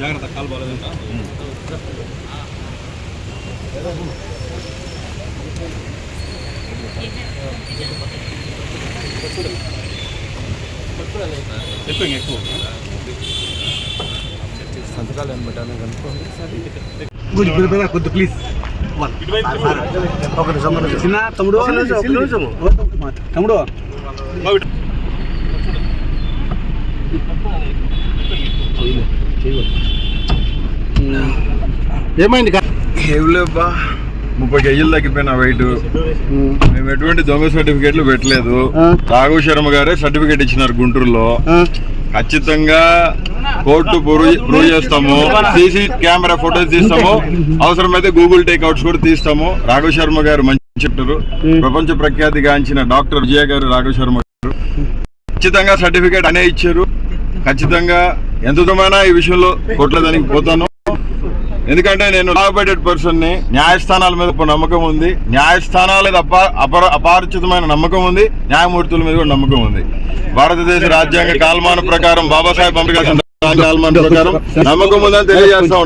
జాగ్రత్త కాలు బాగాలేదంట ఎక్కువ ఎక్కువ కొద్ది ప్లీజ్ చిన్న తమ్ముడు తమ్ముడు ఏమైంది ఏవులేబ్బా ముప్పై కేజీలు తగ్గిపోయినా వెయిట్ మేము ఎటువంటి దొంగ సర్టిఫికేట్లు పెట్టలేదు రాఘు శర్మ గారే సర్టిఫికేట్ ఇచ్చినారు గుంటూరులో ఖచ్చితంగా కోర్టు ప్రూవ్ చేస్తాము. సీసీ కెమెరా ఫోటోస్ తీస్తాము. అవసరమైతే గూగుల్ టేక్అవుట్స్ కూడా తీస్తాము. రాఘవ శర్మ గారు మంచి చెప్తారు ప్రపంచ ప్రఖ్యాతి గాంచిన డాక్టర్ విజయ గారు రాఘవ శర్మ గారు. ఖచ్చితంగా సర్టిఫికేట్ అనే ఇచ్చారు. ఖచ్చితంగా ఎంత దూరమైనా ఈ విషయంలో కొట్లేదానికి దానికి పోతాను. ఎందుకంటే నేను లాభపడేట్ పర్సన్ని న్యాయస్థానాల మీద నమ్మకం ఉంది. న్యాయస్థానాల మీద అపా అపర అపారచితమైన నమ్మకం ఉంది. న్యాయమూర్తుల మీద కూడా నమ్మకం ఉంది. భారతదేశ రాజ్యాంగ కాలమాన ప్రకారం బాబాసాహెబ్ అంబేద్కర్ కాలమాన ప్రకారం నమ్మకం ఉందని తెలియజేస్తా